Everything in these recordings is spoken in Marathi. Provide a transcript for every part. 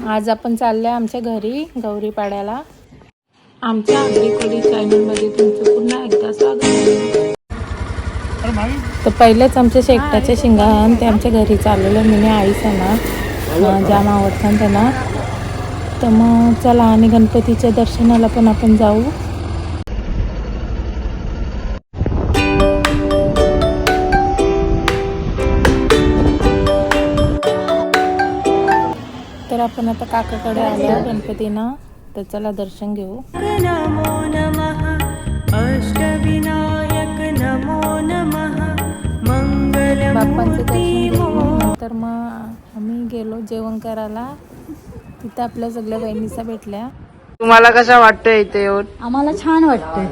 आज आपण चाललो आहे आमच्या घरी गौरी पाड्याला आमच्या आगरी चॅनलमध्ये तुमचं पुन्हा एकदा स्वागत आहे. तर पहिलेच आमच्या शेकटाच्या शिंगान ते आमच्या घरी चाललेलं मी आईस ना अं, जाम त्यांना. तर मग चला आणि गणपतीच्या दर्शनाला पण आपण जाऊ. आपण आता काकाकडे आलो गणपतीनं. तर चला दर्शन घेऊ. नमो नमः. अष्टविनायक नमो नमः. बाप्पांचं दर्शन मङ्गलमूर्ती घेतलं नंतर मग आम्ही गेलो जेवण करायला. तिथं आपल्या सगळ्या बहिणीचा भेटल्या. तुम्हाला कसं वाटतंय इथे येऊन? आम्हाला छान वाटतंय.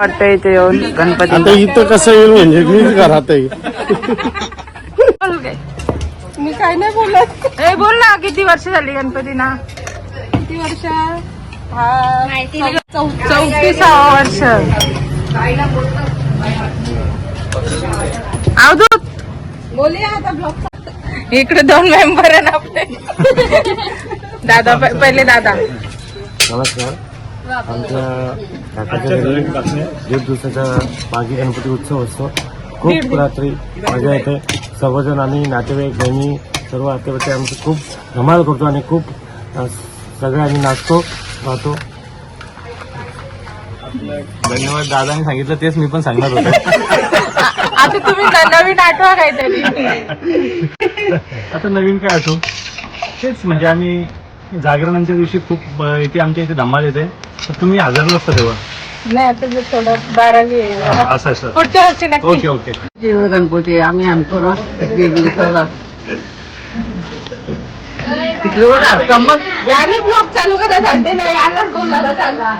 वाटतंय इथे येऊन गणपती. आता इथं कसं येईल म्हणजे मीच घरात आहे. मी काय नाही बोलत. ए बोल ना किती वर्ष झाली गणपतीना? किती वर्ष? चौतीसावं वर्ष. अवधूत बोलूया आता ब्लॉग इकडे दोन मेंबर आहे ना आपले. दादा प- पहिले दादा. नमस्कार. आमच्या काकाच्या घरी दीड दिवसाचा मागी गणपती उत्सव असतो. खूप रात्री मजा येते. सर्वजण आम्ही नातेवाईक बहिणी सर्व आतेवाईक आमची खूप धमाल करतो आणि खूप अ, सगळे आम्ही नाचतो गातो धन्यवाद दादाने सांगितलं तेच मी पण सांगणार होतो. आता तुम्ही नवीन आठवा काहीतरी. आता नवीन काय असो तेच म्हणजे आम्ही जागरणांच्या दिवशी खूप इथे आमच्या इथे धमाल येते. तर तुम्ही हजर नसता तेव्हा. नाही आता जे थोडं बारावी आहे. असं असं. पुढच्या वर्षी नक्की. Okay okay. गणपती आम्ही ना. दिवसाला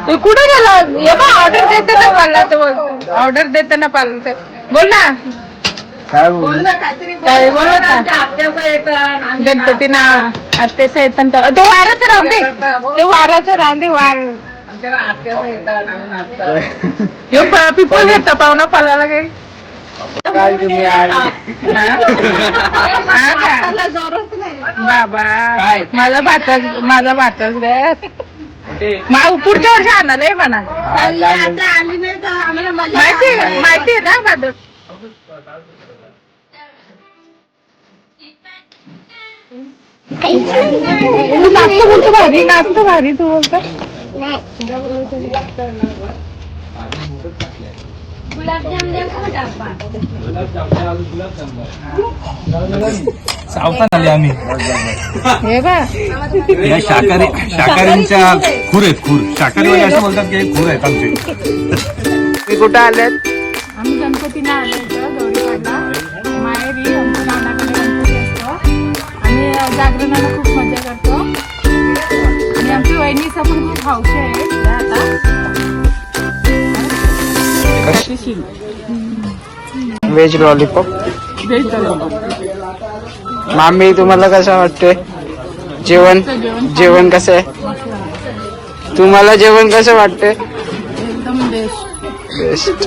तू कुठे गेला? ये बा ऑर्डर देताना पाळला तो ऑर्डर देताना पाळला ते. बोल ना. काय बोल? काय बोल ना गणपती ना आत्याचं. येतं तर तो वाराचं राहून दे. ते वाराचं राहून दे वार. यो प- पिपळ घेता पाहुणा पालाला काही बाबा माझा भातच माझा भातच रे मा- पुढच्या वर्षी आणणार आहे म्हणा. माहिती माहिती आहे ना भात तू नाचतो भारी नाचतो भारी तू बोलतो सावधान आले आम्ही या शाकाहारी शाकाहारींच्या खूर आहेत खूर. शाकाहारी असं बोलतात की हे खूर आहेत आमचे. कुठं आलेत? वहिनीचा पण खूप हौशी आहे आता व्हेज लॉलीपॉप मामी तुम्हाला कसं वाटतंय? जेवण? जेवण कसं आहे? तुम्हाला जेवण कसं एकदम बेस्ट बेस्ट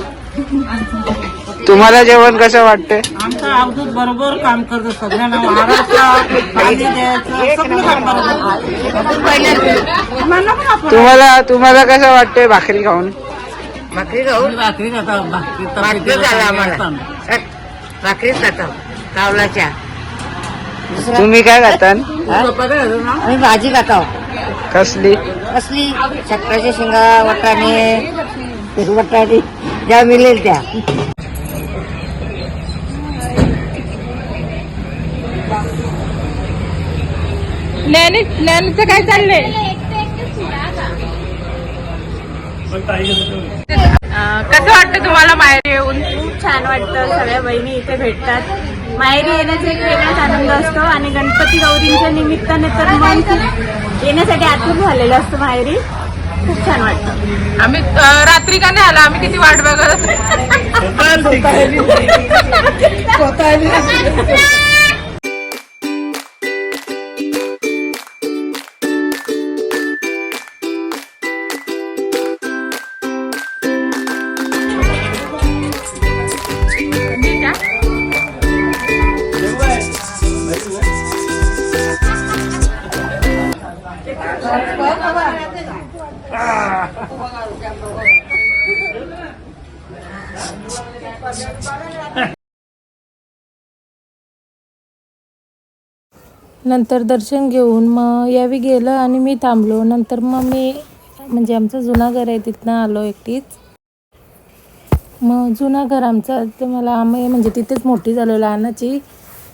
तुम्हाला जेवण कसं वाटतंय? आमचा अवधूत बरोबर काम करतो. सगळ्यांना मारायचं पाणी द्यायचं सगळं काम करतो. तुम्हाला तुम्हाला कसं वाटतंय भाकरी खाऊन? भाकरी खाऊ भाकरी खाता. भाकरी आम्हाला. भाकरीच खाता. कावलाच्या तुम्ही काय खातान आम्ही भाजी खातो. कसली? असली चक्राच्या शेंगा वटाणे वटाणे. ज्या मिळेल त्या. ज्ञानी ज्ञानीचं काय चाललंय? कसं वाटतं तुम्हाला माहेर येऊन? खूप छान वाटतं. सगळ्या बहिणी इथे भेटतात. माहेरी येण्याचा एक वेगळाच आनंद असतो आणि गणपती गौरींच्या निमित्ताने तर मन येण्यासाठी आतुर झालेलं असतं माहेरी. खूप छान वाटतं. आम्ही रात्री का नाही आला? आम्ही किती वाट बघत नंतर दर्शन घेऊन मग यावी गेलं आणि मी थांबलो. नंतर मग मी म्हणजे आमचं जुना घर आहे तिथनं आलो एकटीच. मग जुना घर आमचं ते मला आम्ही म्हणजे तिथेच मोठी झालो लहानाची.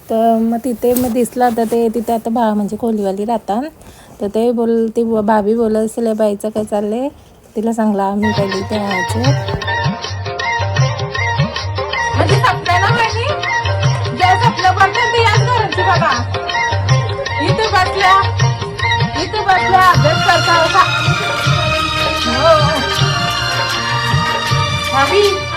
तर मग तिथे मग दिसला तर ते तिथे आता भा म्हणजे खोलीवाली राहतात. तर ते बोल ती भाभी बोलत असेल बाईचं काय चाललंय? तिला सांगला आम्ही पहिली इथे राहायचो. Happy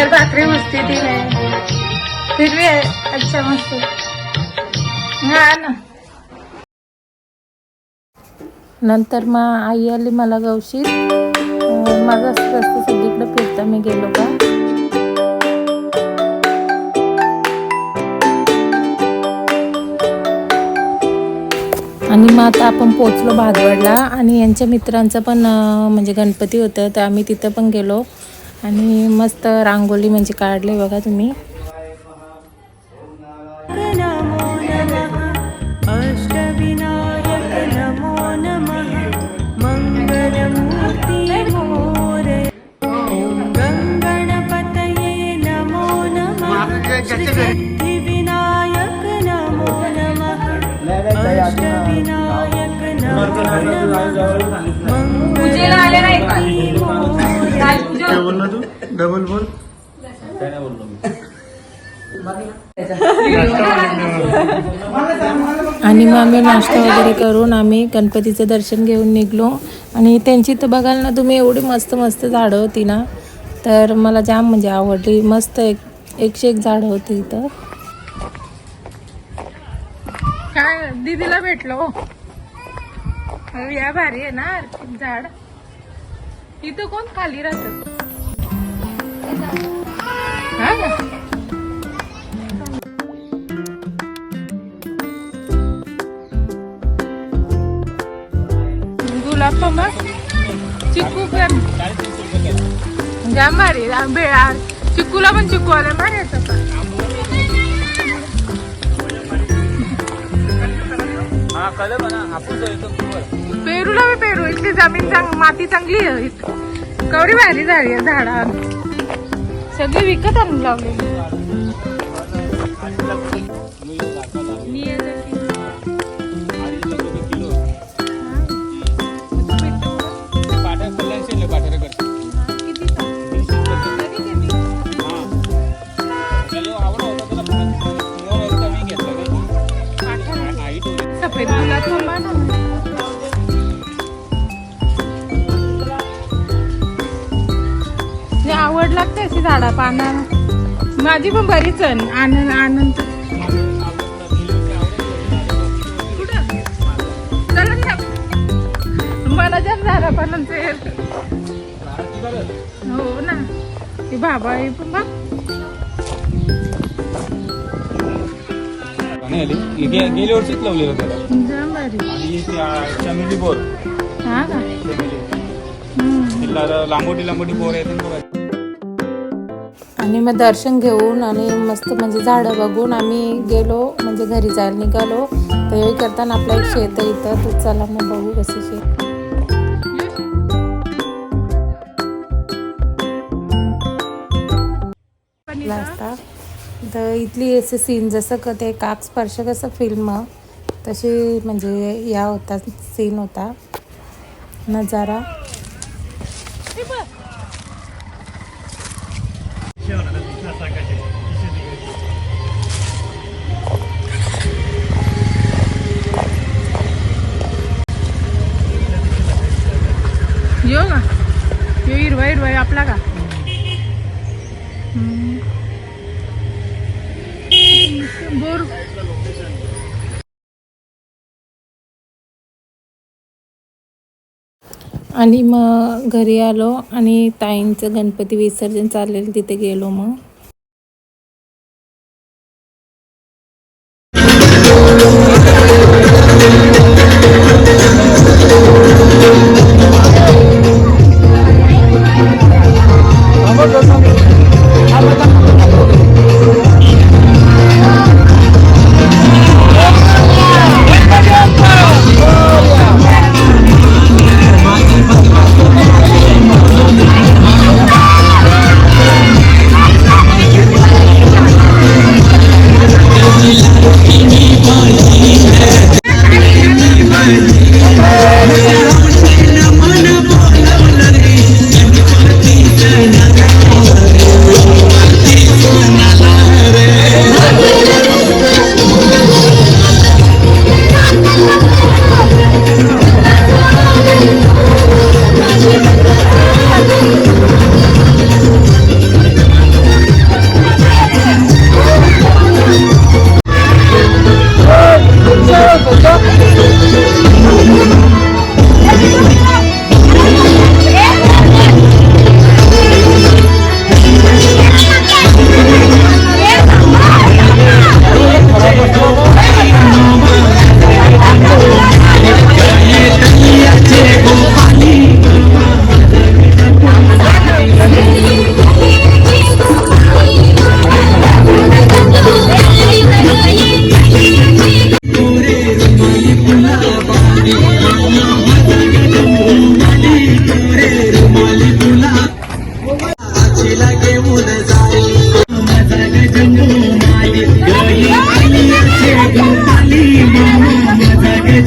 इधर भाकरी उठती थी मैं फिर भी अच्छा मस्त। ना नंतर मग आई आली मला गवशीत माझं असतं सगळीकडे फिरता मी गेलो का? आणि मग आता आपण पोचलो भागवडला. आणि यांच्या मित्रांचं पण म्हणजे गणपती होतं तर आम्ही तिथं पण गेलो. आणि मस्त रांगोळी म्हणजे काढले बघा तुम्ही. आणि मग आम्ही नाश्ता वगैरे करून आम्ही गणपतीचं दर्शन घेऊन निघलो. आणि त्यांची तर बघाल ना तुम्ही एवढी मस्त मस्त झाडं होती ना. तर मला जाम म्हणजे आवडली. मस्त एक एकशे एक झाडं होती इथं. काय दीदीला भेटलो. या भारी आहे ना झाड. इथं कोण खाली राहतं? भारी आंबे यार चिक्कूला पण चिक्कू आले का पेरूला बी पेरू. इथली जमीन चांग माती चांगली आहे. केवढी भारी झाली आहे झाडा सगळी विकत आणून लावलेली. माझी पण बरीच आहे आनंद आनंद कुठं चला ना. मला जाम झाडा पानांचं हे. हो ना ती बाबा आहे पण बघ पाणी आली गे- गेल्या वर्षीच लावलेलं त्याला जाम भारी आणि त्या चमेली बोर हा का हम्म. तिला लांबोटी लांबोटी बोर आहेत ना बघा आणि मग दर्शन घेऊन आणि मस्त म्हणजे झाडं बघून आम्ही गेलो म्हणजे घरी जायला निघालो. तर हे करताना आपलं एक शेत आहे इथं. तर चला मग बघू कसं शेत. असता तर इथली असे सीन जसं क ते काक स्पर्श कसं फिल्म तशी म्हणजे या होता सीन होता. नजारा. चालू आहे आपला का? बोर. आणि मग घरी आलो आणि ताईंचं गणपती विसर्जन चाललेलं तिथे गेलो मग.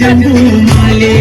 జగమాలే